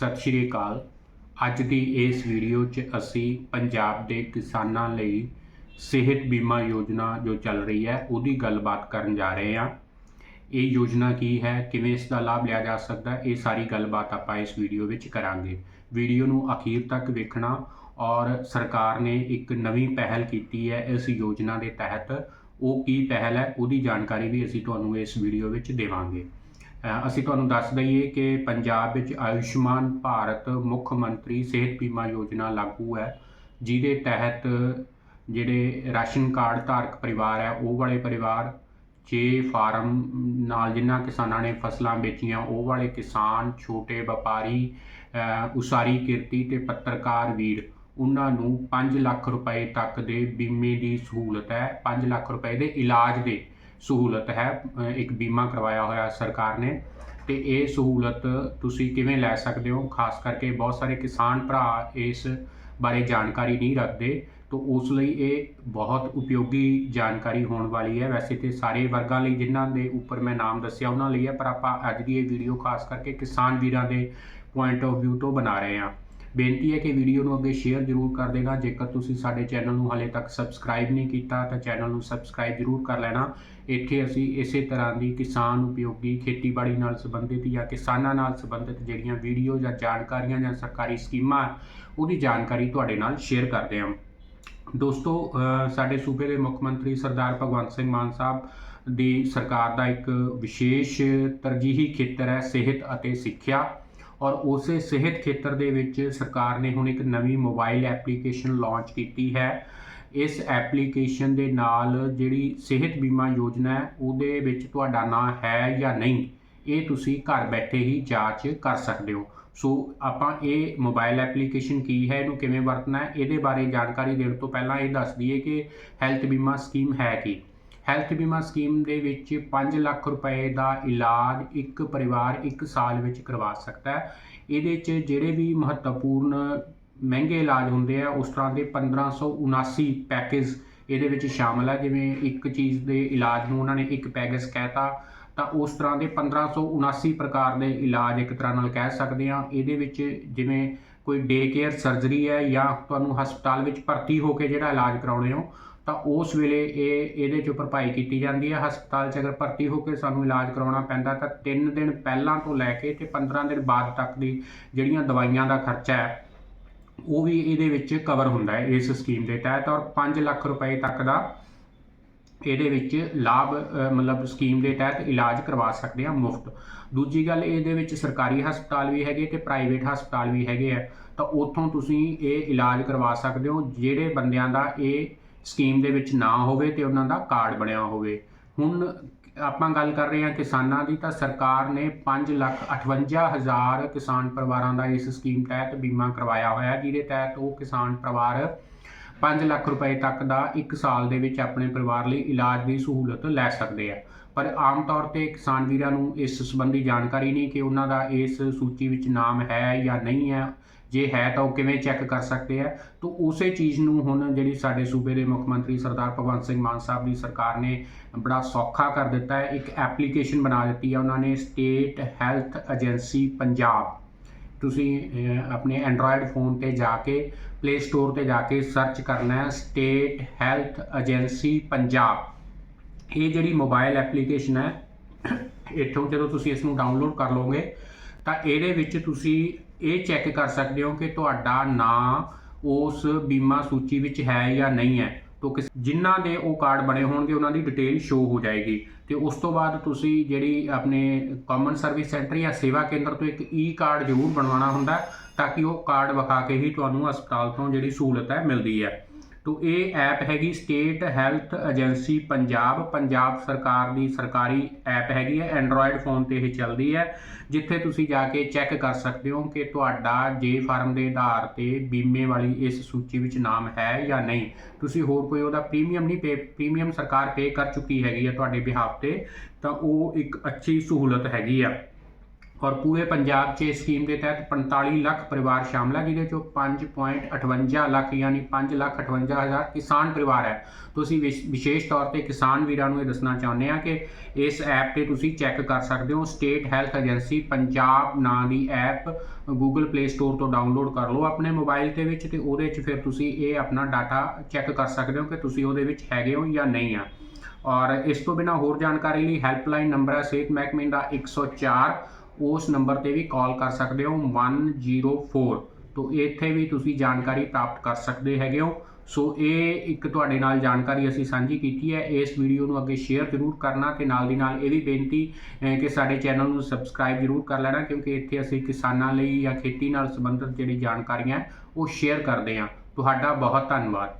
ਸਤਿ ਸ਼੍ਰੀ ਅਕਾਲ। ਅੱਜ ਦੀ ਇਸ ਵੀਡੀਓ 'ਚ ਅਸੀਂ ਪੰਜਾਬ ਦੇ ਕਿਸਾਨਾਂ ਲਈ ਸਿਹਤ ਬੀਮਾ ਯੋਜਨਾ ਜੋ ਚੱਲ ਰਹੀ ਹੈ, ਉਹਦੀ ਗੱਲਬਾਤ ਕਰਨ ਜਾ ਰਹੇ ਹਾਂ। ਇਹ ਯੋਜਨਾ ਕੀ ਹੈ, ਕਿਵੇਂ ਇਸ ਦਾ ਲਾਭ ਲਿਆ ਜਾ ਸਕਦਾ ਹੈ, ਇਹ ਸਾਰੀ ਗੱਲਬਾਤ ਆਪਾਂ ਇਸ ਵੀਡੀਓ ਵਿੱਚ ਕਰਾਂਗੇ। ਵੀਡੀਓ ਨੂੰ ਅਖੀਰ ਤੱਕ ਵੇਖਣਾ ਔਰ ਸਰਕਾਰ ਨੇ ਇੱਕ ਨਵੀਂ ਪਹਿਲ ਕੀਤੀ ਹੈ ਇਸ ਯੋਜਨਾ ਦੇ ਤਹਿਤ। ਉਹ ਕੀ ਪਹਿਲ ਹੈ, ਉਹਦੀ ਜਾਣਕਾਰੀ ਵੀ ਅਸੀਂ ਤੁਹਾਨੂੰ ਇਸ ਵੀਡੀਓ ਵਿੱਚ ਦੇਵਾਂਗੇ। ਅਸੀਂ ਤੁਹਾਨੂੰ ਦੱਸ ਦਈਏ ਕਿ ਪੰਜਾਬ ਵਿੱਚ ਆਯੁਸ਼ਮਾਨ ਭਾਰਤ ਮੁੱਖ ਮੰਤਰੀ ਸਿਹਤ ਬੀਮਾ ਯੋਜਨਾ ਲਾਗੂ ਹੈ, ਜਿਹਦੇ ਤਹਿਤ ਜਿਹੜੇ ਰਾਸ਼ਨ ਕਾਰਡ ਧਾਰਕ ਪਰਿਵਾਰ ਹੈ, ਉਹ ਵਾਲੇ ਪਰਿਵਾਰ, ਜੇ ਫਾਰਮ ਨਾਲ ਜਿਨ੍ਹਾਂ ਕਿਸਾਨਾਂ ਨੇ ਫਸਲਾਂ ਵੇਚੀਆਂ, ਉਹ ਵਾਲੇ ਕਿਸਾਨ, ਛੋਟੇ ਵਪਾਰੀ ਉਸਾਰੀ ਕਿਰਤੀ ਤੇ ਪੱਤਰਕਾਰ ਵੀਰ, ਉਹਨਾਂ ਨੂੰ 5 ਲੱਖ ਰੁਪਏ ਤੱਕ ਦੇ ਬੀਮੇ ਦੀ ਸਹੂਲਤ ਹੈ। 5 ਲੱਖ ਰੁਪਏ ਦੇ ਇਲਾਜ ਦੇ ਸਹੂਲਤ ਹੈ ਇੱਕ ਬੀਮਾ ਕਰਵਾਇਆ ਹੋਇਆ ਸਰਕਾਰ ਨੇ। ਤੇ ਇਹ ਸਹੂਲਤ ਤੁਸੀਂ ਕਿਵੇਂ ਲੈ ਸਕਦੇ ਹੋ? ਖਾਸ ਕਰਕੇ ਬਹੁਤ ਸਾਰੇ ਕਿਸਾਨ ਭਰਾ ਇਸ ਬਾਰੇ ਜਾਣਕਾਰੀ ਨਹੀਂ ਰੱਖਦੇ, ਤਾਂ ਉਸ ਲਈ ਇਹ ਬਹੁਤ ਉਪਯੋਗੀ ਜਾਣਕਾਰੀ ਹੋਣ ਵਾਲੀ ਹੈ। ਵੈਸੇ ਤੇ ਸਾਰੇ ਵਰਗਾਂ ਲਈ ਜਿਨ੍ਹਾਂ ਦੇ ਉੱਪਰ ਮੈਂ ਨਾਮ ਦੱਸਿਆ, ਉਹਨਾਂ ਲਈ ਹੈ, ਪਰ ਆਪਾਂ ਅੱਜ ਦੀ ਇਹ ਵੀਡੀਓ ਖਾਸ ਕਰਕੇ ਕਿਸਾਨ ਵੀਰਾਂ ਦੇ ਪੁਆਇੰਟ ਆਫ View ਤੋਂ ਬਣਾ ਰਹੇ ਹਾਂ। ਬੇਨਤੀ ਹੈ ਕਿ ਵੀਡੀਓ ਨੂੰ ਅੱਗੇ ਸ਼ੇਅਰ ਜ਼ਰੂਰ ਕਰ ਦੇਣਾ। ਜੇਕਰ ਤੁਸੀਂ ਸਾਡੇ ਚੈਨਲ ਨੂੰ ਹਾਲੇ ਤੱਕ ਸਬਸਕ੍ਰਾਈਬ ਨਹੀਂ ਕੀਤਾ, ਤਾਂ ਚੈਨਲ ਨੂੰ ਸਬਸਕ੍ਰਾਈਬ ਜ਼ਰੂਰ ਕਰ ਲੈਣਾ। ਇੱਥੇ ਅਸੀਂ ਇਸੇ ਤਰ੍ਹਾਂ ਦੀ ਕਿਸਾਨ ਉਪਯੋਗੀ ਖੇਤੀਬਾੜੀ ਨਾਲ ਸੰਬੰਧਿਤ ਜਾਂ ਕਿਸਾਨਾਂ ਨਾਲ ਸੰਬੰਧਿਤ ਜਿਹੜੀਆਂ ਵੀਡੀਓ ਜਾਂ ਜਾਣਕਾਰੀਆਂ ਜਾਂ ਸਰਕਾਰੀ ਸਕੀਮਾਂ ਉਹਦੀ ਜਾਣਕਾਰੀ ਤੁਹਾਡੇ ਨਾਲ ਸ਼ੇਅਰ ਕਰਦੇ ਹਾਂ। ਦੋਸਤੋ ਸਾਡੇ ਸੂਬੇ ਦੇ ਮੁੱਖ ਮੰਤਰੀ ਸਰਦਾਰ ਭਗਵੰਤ ਸਿੰਘ ਮਾਨ ਸਾਹਿਬ ਦੀ ਸਰਕਾਰ ਦਾ ਇੱਕ ਵਿਸ਼ੇਸ਼ ਤਰਜੀਹੀ ਖੇਤਰ ਹੈ, ਸਿਹਤ ਅਤੇ ਸਿੱਖਿਆ। ਔਰ ਉਸੇ ਸਿਹਤ ਖੇਤਰ ਦੇ ਵਿੱਚ ਸਰਕਾਰ ਨੇ ਹੁਣ ਇੱਕ ਨਵੀਂ ਮੋਬਾਈਲ ਐਪਲੀਕੇਸ਼ਨ ਲਾਂਚ ਕੀਤੀ ਹੈ। ਇਸ ਐਪਲੀਕੇਸ਼ਨ ਦੇ ਨਾਲ ਜਿਹੜੀ ਸਿਹਤ ਬੀਮਾ ਯੋਜਨਾ ਹੈ, ਉਹਦੇ ਵਿੱਚ ਤੁਹਾਡਾ ਨਾਂ ਹੈ ਜਾਂ ਨਹੀਂ, ਇਹ ਤੁਸੀਂ ਘਰ ਬੈਠੇ ਹੀ ਜਾਂਚ ਕਰ ਸਕਦੇ ਹੋ। ਸੋ ਆਪਾਂ ਇਹ ਮੋਬਾਈਲ ਐਪਲੀਕੇਸ਼ਨ ਕੀ ਹੈ, ਇਹਨੂੰ ਕਿਵੇਂ ਵਰਤਣਾ ਹੈ, ਇਹਦੇ ਬਾਰੇ ਜਾਣਕਾਰੀ ਦੇਣ ਤੋਂ ਪਹਿਲਾਂ ਇਹ ਦੱਸ ਦਈਏ ਕਿ ਹੈਲਥ ਬੀਮਾ ਸਕੀਮ ਹੈ ਕੀ। ਹੈਲਥ ਬੀਮਾ ਸਕੀਮ ਦੇ ਵਿੱਚ 5 ਲੱਖ ਰੁਪਏ ਦਾ ਇਲਾਜ ਇੱਕ ਪਰਿਵਾਰ ਇੱਕ ਸਾਲ ਵਿੱਚ ਕਰਵਾ ਸਕਦਾ ਹੈ। ਇਹਦੇ 'ਚ ਜਿਹੜੇ ਵੀ ਮਹੱਤਵਪੂਰਨ ਮਹਿੰਗੇ ਇਲਾਜ ਹੁੰਦੇ ਆ, ਉਸ ਤਰ੍ਹਾਂ ਦੇ 1579 ਪੈਕੇਜ ਇਹਦੇ ਵਿੱਚ ਸ਼ਾਮਲ ਹੈ ਜਿਵੇਂ ਇੱਕ ਚੀਜ਼ ਦੇ ਇਲਾਜ ਨੂੰ ਉਹਨਾਂ ਨੇ ਇੱਕ ਪੈਕੇਜ ਕਹਿਤਾ, ਤਾਂ ਉਸ ਤਰ੍ਹਾਂ ਦੇ 1579 ਪ੍ਰਕਾਰ ਦੇ ਇਲਾਜ ਇੱਕ ਤਰ੍ਹਾਂ ਨਾਲ ਕਹਿ ਸਕਦੇ ਹਾਂ ਇਹਦੇ ਵਿੱਚ ਜਿਵੇਂ ਕੋਈ ਡੇ ਕੇਅਰ ਸਰਜਰੀ ਹੈ ਜਾਂ ਤੁਹਾਨੂੰ ਹਸਪਤਾਲ ਵਿੱਚ ਭਰਤੀ ਹੋ ਕੇ ਜਿਹੜਾ ਇਲਾਜ ਕਰਾਉਣੇ ਹੋ ਤਾਂ ਉਸ ਵੇਲੇ ਇਹ, ਇਹਦੇ 'ਚ ਭਰਪਾਈ ਕੀਤੀ ਜਾਂਦੀ ਹੈ। ਹਸਪਤਾਲ 'ਚ ਅਗਰ ਭਰਤੀ ਹੋ ਕੇ ਸਾਨੂੰ ਇਲਾਜ ਕਰਾਉਣਾ ਪੈਂਦਾ ਤਾਂ 3 ਦਿਨ ਪਹਿਲਾਂ ਤੋਂ ਲੈ ਕੇ ਤੇ 15 ਦਿਨ ਬਾਅਦ ਤੱਕ ਦੀ ਜਿਹੜੀਆਂ ਦਵਾਈਆਂ ਦਾ ਖਰਚਾ ਹੈ, ਉਹ ਵੀ ਇਹਦੇ ਵਿੱਚ ਕਵਰ ਹੁੰਦਾ ਹੈ ਇਸ ਸਕੀਮ ਦੇ ਤਹਿਤ। ਔਰ 5 ਲੱਖ ਰੁਪਏ ਤੱਕ ਦਾ ਇਹਦੇ ਵਿੱਚ ਲਾਭ ਮਤਲਬ ਸਕੀਮ ਦੇ ਤਹਿਤ ਇਲਾਜ ਕਰਵਾ ਸਕਦੇ ਆ ਮੁਫਤ। ਦੂਜੀ ਗੱਲ, ਇਹਦੇ ਵਿੱਚ ਸਰਕਾਰੀ ਹਸਪਤਾਲ ਵੀ ਹੈਗੇ ਤੇ ਪ੍ਰਾਈਵੇਟ ਹਸਪਤਾਲ ਵੀ ਹੈਗੇ ਆ। ਤਾਂ ਉੱਥੋਂ ਤੁਸੀਂ ਇਹ ਇਲਾਜ ਕਰਵਾ ਸਕਦੇ ਹੋ। ਜਿਹੜੇ ਬੰਦਿਆਂ ਦਾ ਇਹ ਸਕੀਮ ਦੇ ਵਿੱਚ ਨਾ ਹੋਵੇ ਤੇ ਉਹਨਾਂ ਦਾ ਕਾਰਡ ਬਣਿਆ ਹੋਵੇ। ਹੁਣ ਆਪਾਂ ਗੱਲ ਕਰ ਰਹੇ ਹਾਂ ਕਿਸਾਨਾਂ ਦੀ, ਤਾਂ ਸਰਕਾਰ ਨੇ 5 ਲੱਖ 58 ਹਜ਼ਾਰ ਕਿਸਾਨ ਪਰਿਵਾਰਾਂ ਦਾ ਇਸ ਸਕੀਮ ਤਹਿਤ ਬੀਮਾ ਕਰਵਾਇਆ ਹੋਇਆ ਜਿਹਦੇ ਤਹਿਤ ਉਹ ਕਿਸਾਨ ਪਰਿਵਾਰ 5 ਲੱਖ ਰੁਪਏ ਤੱਕ ਦਾ 1 ਸਾਲ ਦੇ ਵਿੱਚ ਆਪਣੇ ਪਰਿਵਾਰ ਲਈ ਇਲਾਜ ਦੀ ਸਹੂਲਤ ਲੈ ਸਕਦੇ ਆ। ਪਰ ਆਮ ਤੌਰ ਤੇ ਕਿਸਾਨ ਵੀਰਾਂ ਨੂੰ ਇਸ ਸੰਬੰਧੀ ਜਾਣਕਾਰੀ ਨਹੀਂ ਕਿ ਉਹਨਾਂ ਦਾ ਇਸ ਸੂਚੀ ਵਿੱਚ ਨਾਮ ਹੈ ਜਾਂ ਨਹੀਂ ਹੈ। ਜੇ ਹੈ ਤਾਂ ਉਹ ਕਿਵੇਂ ਚੈੱਕ ਕਰ ਸਕਦੇ ਆ? ਤਾਂ ਉਸੇ ਚੀਜ਼ ਨੂੰ ਹੁਣ ਜਿਹੜੀ ਸਾਡੇ ਸੂਬੇ ਦੇ ਮੁੱਖ ਮੰਤਰੀ ਸਰਦਾਰ ਭਗਵੰਤ ਸਿੰਘ ਮਾਨ ਸਾਹਿਬ ਦੀ ਸਰਕਾਰ ਨੇ ਬੜਾ ਸੌਖਾ ਕਰ ਦਿੱਤਾ ਹੈ। ਇੱਕ ਐਪਲੀਕੇਸ਼ਨ ਬਣਾ ਦਿੱਤੀ ਹੈ ਉਹਨਾਂ ਨੇ ਸਟੇਟ ਹੈਲਥ ਏਜੰਸੀ ਪੰਜਾਬ। ਤੁਸੀਂ ਆਪਣੇ ਐਂਡਰੋਇਡ ਫੋਨ ਤੇ ਜਾ ਕੇ ਪਲੇ ਸਟੋਰ ਤੇ ਜਾ ਕੇ ਸਰਚ ਕਰਨਾ ਹੈ। State health agency Punjab. ਇਹ ਜਿਹੜੀ ਮੋਬਾਈਲ ਐਪਲੀਕੇਸ਼ਨ ਹੈ, ਇੱਥੋਂ ਜਦੋਂ ਤੁਸੀਂ ਇਸ ਨੂੰ ਡਾਊਨਲੋਡ ਕਰ ਲਓਗੇ, ਤਾਂ ਇਹਦੇ ਵਿੱਚ ਤੁਸੀਂ ਇਹ ਚੈੱਕ ਕਰ ਸਕਦੇ ਹੋ ਕਿ ਤੁਹਾਡਾ ਨਾਂ ਉਸ ਬੀਮਾ ਸੂਚੀ ਵਿੱਚ ਹੈ ਜਾਂ ਨਹੀਂ ਹੈ। ਤੋਂ ਕਿਸ, ਜਿਨ੍ਹਾਂ ਦੇ ਉਹ ਕਾਰਡ ਬਣੇ ਹੋਣਗੇ, ਉਹਨਾਂ ਦੀ ਡਿਟੇਲ ਸ਼ੋ ਹੋ ਜਾਏਗੀ। ਤੇ ਉਸ ਤੋਂ ਬਾਅਦ ਤੁਸੀਂ ਜਿਹੜੀ ਆਪਣੇ ਕਾਮਨ ਸਰਵਿਸ ਸੈਂਟਰ ਜਾਂ ਸੇਵਾ ਕੇਂਦਰ ਤੋਂ ਇੱਕ ਈ ਕਾਰਡ ਜ਼ਰੂਰ ਬਣਵਾਉਣਾ ਹੁੰਦਾ ਤਾਂ ਕਿ ਉਹ ਕਾਰਡ ਵਿਖਾ ਕੇ ਹੀ ਤੁਹਾਨੂੰ ਹਸਪਤਾਲ ਤੋਂ ਜਿਹੜੀ ਸਹੂਲਤ ਹੈ ਮਿਲਦੀ ਹੈ। ਤੋ ਇਹ ਐਪ ਹੈਗੀ state health agency Punjab Punjab ਸਰਕਾਰ ਦੀ ਸਰਕਾਰੀ ਐਪ ਹੈਗੀ ਹੈ ਐਂਡਰੋਇਡ ਫੋਨ ਤੇ ਇਹ ਚੱਲਦੀ ਹੈ, ਜਿੱਥੇ ਤੁਸੀਂ ਜਾ ਕੇ ਚੈੱਕ ਕਰ ਸਕਦੇ ਹੋ ਕਿ ਤੁਹਾਡਾ ਜੇ ਫਾਰਮ ਦੇ ਆਧਾਰ ਤੇ ਬੀਮੇ ਵਾਲੀ ਇਸ ਸੂਚੀ ਵਿੱਚ ਨਾਮ ਹੈ ਜਾਂ ਨਹੀਂ। ਤੁਸੀਂ ਹੋਰ ਕੋਈ ਉਹਦਾ ਪ੍ਰੀਮੀਅਮ ਨਹੀਂ ਪੇ ਪ੍ਰੀਮੀਅਮ ਸਰਕਾਰ ਪੇ ਕਰ ਚੁੱਕੀ ਹੈਗੀ ਹੈ ਤੁਹਾਡੇ ਬਿਹਾਫ ਤੇ, ਤਾਂ ਉਹ ਇੱਕ ਅੱਛੀ ਸਹੂਲਤ ਹੈਗੀ ਆ। ਔਰ ਪੂਰੇ ਪੰਜਾਬ 'ਚ ਇਸ ਸਕੀਮ ਦੇ ਤਹਿਤ 45 ਲੱਖ ਪਰਿਵਾਰ ਸ਼ਾਮਲ ਹੈ, ਜਿਹਦੇ ਚੋਂ 5.58 ਲੱਖ ਯਾਨੀ 5 ਲੱਖ 58 ਹਜ਼ਾਰ ਕਿਸਾਨ ਪਰਿਵਾਰ ਹੈ। ਤੁਸੀਂ ਵਿਸ਼- ਵਿਸ਼ੇਸ਼ ਤੌਰ ਤੇ ਕਿਸਾਨ ਵੀਰਾਂ ਨੂੰ ਇਹ ਦੱਸਣਾ ਚਾਹੁੰਦੇ ਆ ਕਿ ਇਸ ਐਪ ਤੇ ਤੁਸੀਂ ਚੈੱਕ ਕਰ ਸਕਦੇ ਹੋ। ਸਟੇਟ ਹੈਲਥ ਏਜੰਸੀ ਪੰਜਾਬ ਨਾਂ ਦੀ ਐਪ ਗੂਗਲ ਪਲੇ ਸਟੋਰ ਤੋਂ ਡਾਊਨਲੋਡ ਕਰ ਲਓ ਆਪਣੇ ਮੋਬਾਈਲ ਦੇ ਵਿੱਚ ਤੇ ਉਹਦੇ 'ਚ ਫਿਰ ਤੁਸੀਂ ਇਹ ਆਪਣਾ ਡਾਟਾ ਚੈੱਕ ਕਰ ਸਕਦੇ ਹੋ ਕਿ ਤੁਸੀਂ ਉਹਦੇ ਵਿੱਚ ਹੈਗੇ ਹੋ ਜਾਂ ਨਹੀਂ ਆ। ਔਰ ਇਸ ਤੋਂ ਬਿਨਾ ਹੋਰ ਜਾਣਕਾਰੀ ਲਈ ਹੈਲਪਲਾਈਨ ਨੰਬਰ ਹੈ ਸਿਹਤ ਮਹਿਕਮੇ ਦਾ 104 ਉਸ ਨੰਬਰ ਤੇ ਵੀ ਕਾਲ ਕਰ ਸਕਦੇ ਹੋ 104 ਤੋਂ ਇੱਥੇ ਵੀ ਤੁਸੀਂ ਜਾਣਕਾਰੀ ਪ੍ਰਾਪਤ ਕਰ ਸਕਦੇ ਹੈਗੇ ਹੋ। ਸੋ ਇਹ ਇੱਕ ਤੁਹਾਡੇ ਨਾਲ ਜਾਣਕਾਰੀ ਅਸੀਂ ਸਾਂਝੀ ਕੀਤੀ ਹੈ। ਇਸ ਵੀਡੀਓ ਨੂੰ ਅੱਗੇ ਸ਼ੇਅਰ ਜ਼ਰੂਰ ਕਰਨਾ ਤੇ ਨਾਲ ਦੀ ਨਾਲ ਇਹ ਵੀ ਬੇਨਤੀ ਕਿ ਸਾਡੇ ਚੈਨਲ ਨੂੰ ਸਬਸਕ੍ਰਾਈਬ ਜ਼ਰੂਰ ਕਰ ਲੈਣਾ, ਕਿਉਂਕਿ ਇੱਥੇ ਅਸੀਂ ਕਿਸਾਨਾਂ ਲਈ ਜਾਂ ਖੇਤੀ ਨਾਲ ਸੰਬੰਧਿਤ ਜਿਹੜੀ ਜਾਣਕਾਰੀਆਂ ਉਹ ਸ਼ੇਅਰ ਕਰਦੇ ਹਾਂ। ਤੁਹਾਡਾ ਬਹੁਤ ਧੰਨਵਾਦ।